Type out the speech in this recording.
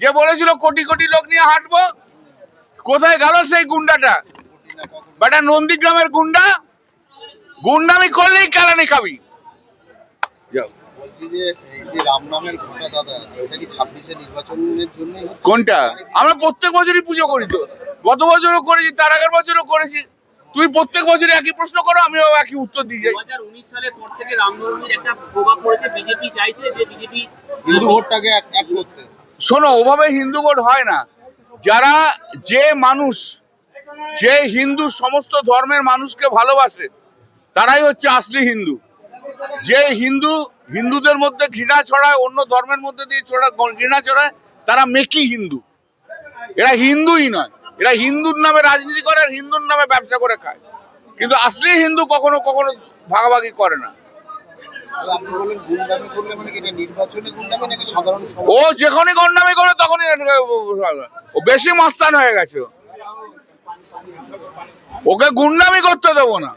যে বলেছিল কোটি কোটি লোক নিয়ে হাঁটবো কোথায় গেল সেই গুন্ডাটা? বেটা নন্দীগ্রামের গুন্ডা গুন্ডামি করলেই কেলানি খাবি। কোনটা? আমরা প্রত্যেক বছরই পুজো করি তো। গত বছরও করেছি তার আগের বছরও করেছি। তুই প্রত্যেক বছরই একই প্রশ্ন করো আমিও একই উত্তর দিয়ে যাই। দু সালের পর থেকে রামনবমীর একটা প্রভাব পড়েছে। বিজেপি চাইছে যে বিজেপি হিন্দু ভোটটাকে এক এক করতে। শোনো, ওভাবে হিন্দু হয় না। যারা যে মানুষ, যে হিন্দু সমস্ত ধর্মের মানুষকে ভালোবাসে, তারাই হচ্ছে আসলি হিন্দু। যে হিন্দু, হিন্দুদের মধ্যে ঘৃণা ছড়ায়, অন্য ধর্মের মধ্যে দিয়ে ছড়া ঘৃণা ছড়ায়, তারা মেকি হিন্দু। এরা হিন্দুই নয়। এরা হিন্দুর নামে রাজনীতি করে আর হিন্দুর নামে ব্যবসা করে খায়। কিন্তু আসলি হিন্দু কখনো কখনো ভাগাভাগি করে না। ও যেখানে গন্ডামি করে তখনই ও বেশি মাস্তান হয়ে গেছে। ওকে গুন্ডামি করতে দেবো না